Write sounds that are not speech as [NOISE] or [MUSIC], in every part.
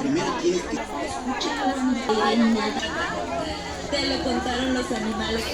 Primero tienes que escuchar. Te lo contaron los animales.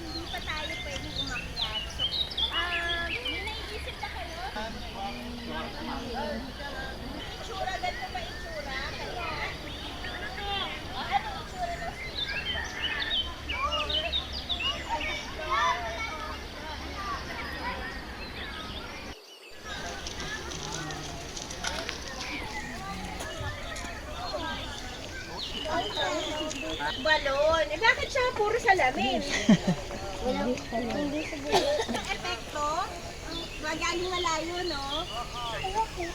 Hindi pa tayo pwedeng umakyat. So, um, may naiisip na kayo? Itsura, ganito ba itsura? Kaya, o, ano itsura ng Balon. Eh, bakit siya puro salamin? [LAUGHS] Walang epekto? Magaling malayo, no? Bakit?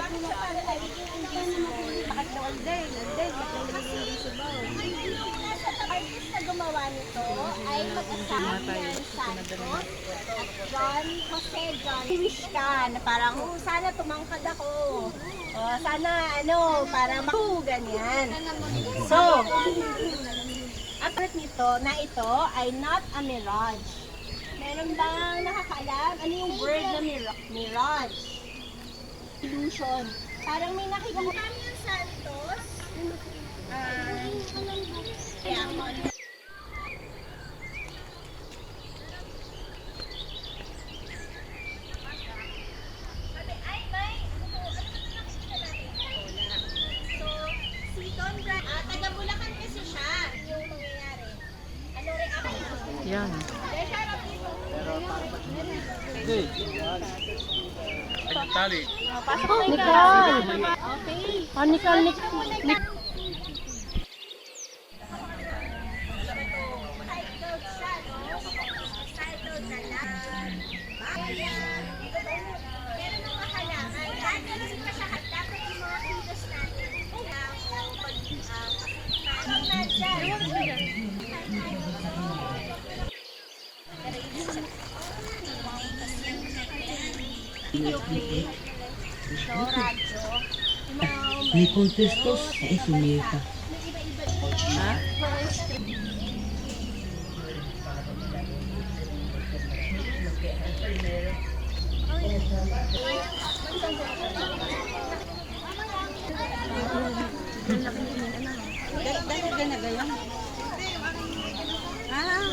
Bakit siya para Bakit na all day? All day, bakit nalagay sa baon? Ang artist na gumawa nito ay mag-asawa ng Santos at John Jose John. Wish ka na parang, oh, sana tumangkad ako. Oh, sana ano, para maku, ganyan. So, ang part nito na ito ay not a mirage. Meron bang nakakaalam? Ano yung word na mir- mirage? Illusion. Parang may ko. Camille Santos. Ah, kaya mo. Sabi, ay, may, ano, ano ba ito nakikita natin? Wala. So, si Don Brad, ah, taga Bulacan kasi siya. Yung mangyayari. Ano reaction? Yan. Tali. Nicole! Okay. Oh, Nicole, Yuki, Toradjo, May contestos sa isumita. Ha? Dahil ganagaya. Ah,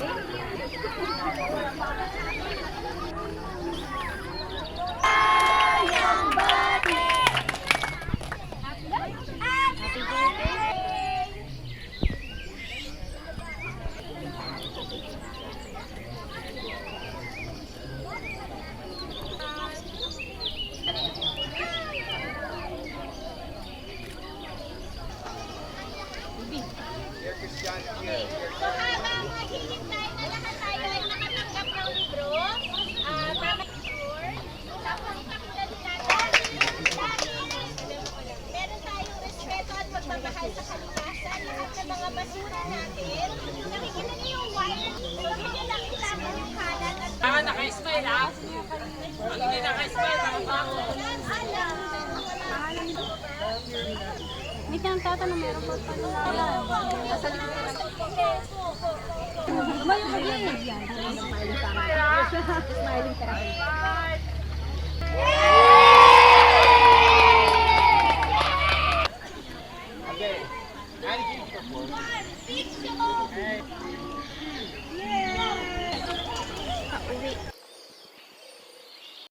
clip. So, radyo maghihintay na tayo ng libro. Ah, uh, tama sure. Tapos ipakilala natin meron tayong respeto at pagmamahal sa kalikasan. Lahat ng mga basura natin. Nakikita niyo yung wire. So, hindi lang isama yung kanan. Ah, naka-smile ah. Ang hindi naka-smile, ang bako. Alam. Hindi pa pala. Sa likod Lumayo ka din. Smiling ka. Smiling ka.